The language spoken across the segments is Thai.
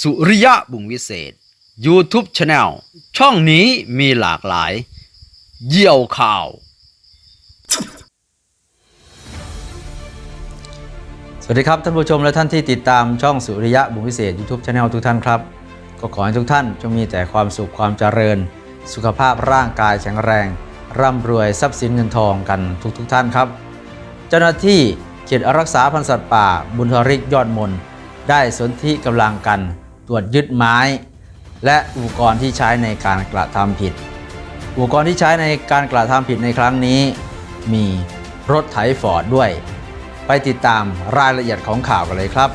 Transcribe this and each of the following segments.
สุริยะบุงวิเศษ YouTube Channel ช่องนี้มีหลากหลาย เยี่ยวข่าว สวัสดีครับท่านผู้ชมและท่านที่ติดตามช่องสุริยะบุญวิเศษ YouTube Channel ทุกท่านครับ ก็ขอให้ทุกท่านจงมีแต่ความสุขความเจริญ สุขภาพร่างกายแข็งแรง ร่ำรวยทรัพย์สินเงินทองกันทุกๆทท่านครับ เจ้าหน้าที่เขตรักษาพันธุ์สัตว์ป่าบุญทริกยอดมนได้สนธิกำลังกัน ตรวจยึดไม้ และอุปกรณ์ที่ใช้ในการกระทำผิด อุปกรณ์ที่ใช้ในการกระทำผิดในครั้งนี้ มีรถไถฟอร์ดด้วย ไปติดตามรายละเอียดของข่าวกันเลยครับ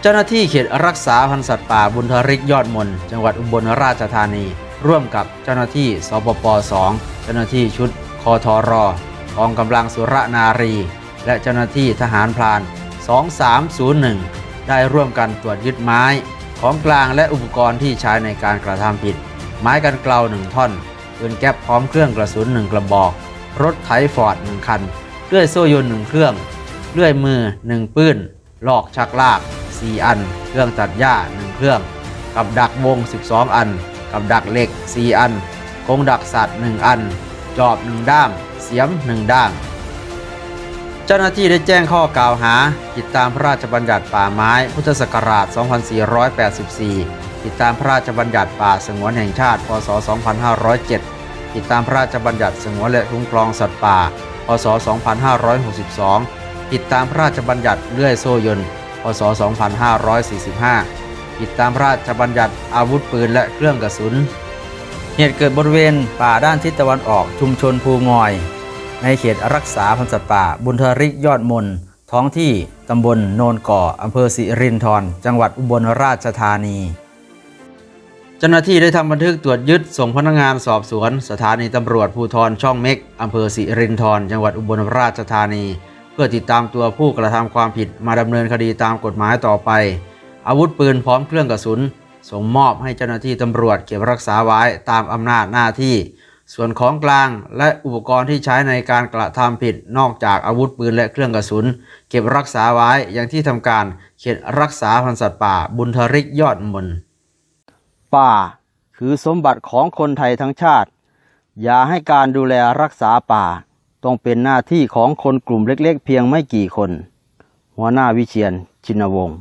เจ้าหน้าที่เขตรักษาพันธุ์สัตว์ป่าบุญทริกยอดมน จังหวัดอุบลราชธานี ร่วมกับเจ้าหน้าที่สปป 2 เจ้าหน้าที่ชุดคอทรอกองกำลังสุรนารี และเจ้าหน้าที่ทหารพราน 2301 ได้ร่วมกันตรวจยึดไม้ ของกลางและอุปกรณ์ที่ใช้ในการกระทำผิด ไม้กันเกลาหนึ่งท่อนปืนแก๊ปพร้อมเครื่องกระสุนหนึ่งกระบอก รถไถฟอร์ดหนึ่งคันเลื่อยโซ่ยนต์หนึ่งเครื่องเลื่อยมือหนึ่งปื้นลอกชักลาก4อัน เครื่องตัดหญ้า1เครื่อง กับดักวง 12 อัน กับดักเหล็ก 4 อันกงดักสัตว์ 1 อัน จอบ 1 ด้าม เสียม 1 ด้าม เจ้าหน้าที่ได้แจ้งข้อกล่าวหาผิดตามพระราชบัญญัติป่าไม้ พุทธศักราช 2484ผิดตามพระราชบัญญัติป่าสงวนแห่งชาติ พศ 2507ผิดตามพระราชบัญญัติสงวนและคุ้มครองสัตว์ป่า พศ 2562ผิดตามพระราชบัญญัติเลื่อยโซ่ยนต์ พศ 2545ผิดตามพระราชบัญญัติอาวุธปืนและเครื่องกระสุน เหตุเกิดบริเวณป่าด้านทิศตะวันออกชุมชนภูงอย ในเขตรักษาพันธุ์สัตว์ป่า บุญทริกยอดมน ท้องที่ตำบลโนนก่ออำเภอสิรินธร จังหวัดอุบลราชธานี เจ้าหน้าที่ได้ทำบันทึกตรวจยึดส่งพนักงานสอบสวน สถานีตำรวจภูธรช่องเม็กอำเภอสิรินธร จังหวัดอุบลราชธานี เพื่อติดตามตัวผู้กระทำความผิดมาดำเนินคดีตามกฎหมายต่อไป อาวุธปืนพร้อมเครื่องกระสุนส่งมอบให้เจ้าหน้าที่ตำรวจเก็บรักษาไว้ตามอำนาจหน้าที่ ส่วนของกลางและอุปกรณ์ที่ใช้ในการกระทำผิดนอกจากอาวุธปืนและเครื่องกระสุน เก็บรักษาไว้อย่างที่ทำการเขตรักษาพันธุ์สัตว์ป่า บุญทริกยอดมนป่าคือสมบัติของคนไทยทั้งชาติ อย่าให้การดูแลรักษาป่า ต้องเป็นหน้าที่ของคนกลุ่มเล็กๆ เพียงไม่กี่คน หัวหน้าวิเชียนชินวงศ์